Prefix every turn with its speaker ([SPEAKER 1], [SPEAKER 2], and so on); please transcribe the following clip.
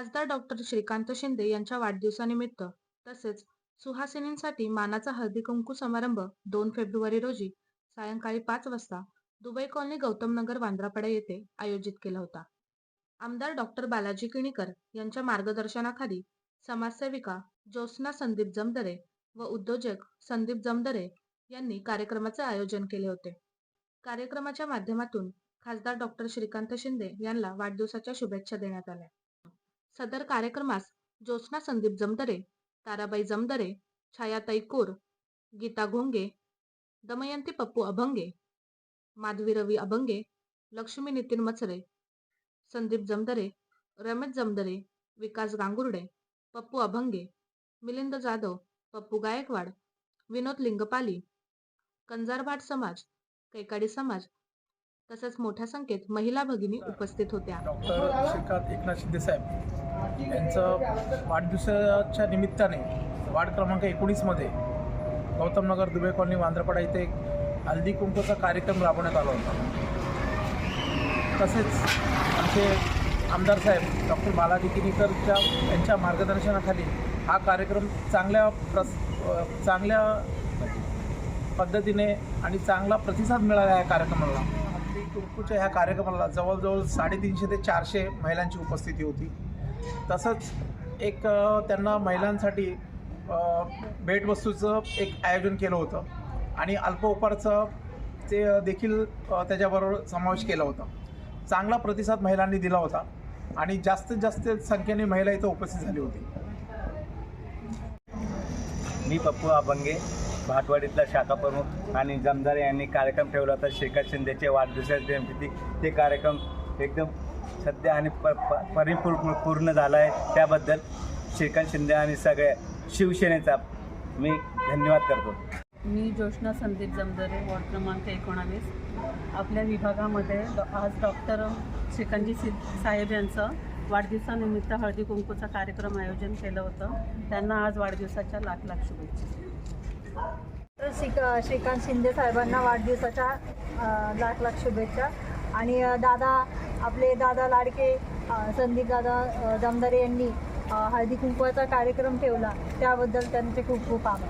[SPEAKER 1] खासदार डॉक्टर श्रीकांत शिंदे यांच्या वाढदिवसानिमित्त तसेच सुहासिनींसाठी मानाचा हळदी कुंकू समारंभ दोन फेब्रुवारी रोजी सायंकाळी पाच वाजता दुबई कॉलनी गौतम नगर वांद्रापाडा येथे आयोजित केला होता. आमदार डॉक्टर बालाजी किणीकर यांच्या मार्गदर्शनाखाली समाजसेविका ज्योत्स्ना संदीप जमदरे व उद्योजक संदीप जमदरे यांनी कार्यक्रमाचे आयोजन केले होते. कार्यक्रमाच्या माध्यमातून खासदार डॉक्टर श्रीकांत शिंदे यांना वाढदिवसाच्या शुभेच्छा देण्यात आल्या. सदर कार्यक्रमास ज्योत्स्ना संदीप जमदरे ताराबाई जमदरे छायाताई कोर गीता घोंगे दमयंती पप्पू अभंगे माधवी रवी अभंगे लक्ष्मी नितीन मचरे संदीप जमदरे रमेश जमदरे विकास गांगुर्डे पप्पू अभंगे मिलिंद जाधव पप्पू गायकवाड विनोद लिंगपाली कंजारभाट समाज कैकाडी समाज तसेच मोठ्या संख्येत महिला भगिनी उपस्थित होत्या.
[SPEAKER 2] डॉक्टर श्रीकांत एकनाथ शिंदे साहेब. यांचं वाढदिवसाच्या निमित्ताने वार्ड क्रमांक एकोणीसमध्ये गौतम नगर दुबे कॉलनी वांद्रपाडा इथे एक हल्दी कुंकूचा कार्यक्रम राबवण्यात आला होता. तसेच आमचे आमदार साहेब डॉक्टर बालाजी किनीकरच्या यांच्या मार्गदर्शनाखाली हा कार्यक्रम चांगल्या प्रस चांगल्या पद्धतीने आणि चांगला प्रतिसाद मिळाला या कार्यक्रमाला. हल्दी कुंकूच्या ह्या कार्यक्रमाला जवळजवळ साडेतीनशे ते चारशे महिलांची उपस्थिती होती. तसंच एक त्यांना महिलांसाठी भेटवस्तूचं एक आयोजन केलं होतं. आणि अल्पोपहारचं ते देखील त्याच्याबरोबर समावेश केला होता. चांगला प्रतिसाद महिलांनी दिला होता. आणि जास्तीत जास्त संख्येने महिला इथं उपस्थित झाली होती.
[SPEAKER 3] मी पप्पू अभंगे भाटवाडीतला शाखा प्रमुख आणि जमदार यांनी कार्यक्रम ठेवला होता. शेखर शिंदेचे वाढदिवसाच्या निमित्त ते कार्यक्रम एकदम सध्या आणि प प- परिपूर्ण पूर्ण झाला आहे त्याबद्दल श्रीकांत शिंदे आणि सगळ्या शिवसेनेचा मी धन्यवाद करतो.
[SPEAKER 4] मी जोशना संदीप जमदरे वॉर्ड क्रमांक एकोणावीस. आपल्या विभागामध्ये आज डॉक्टर श्रीकांतजी सि साहेब यांचं वाढदिवसानिमित्त हळदी कुंकूचा कार्यक्रम आयोजन केलं होतं. त्यांना आज वाढदिवसाच्या लाख लाख शुभेच्छा.
[SPEAKER 5] तर श्रीक श्रीकांत शिंदे साहेबांना वाढदिवसाच्या लाख लाख शुभेच्छा. आणि दादा आपले दादा लाडके संदीप दादा अ, जमदारे यांनी हळदी कुंकवाचा कार्यक्रम ठेवला. त्याबद्दल त्यांचे खूप खूप आभार.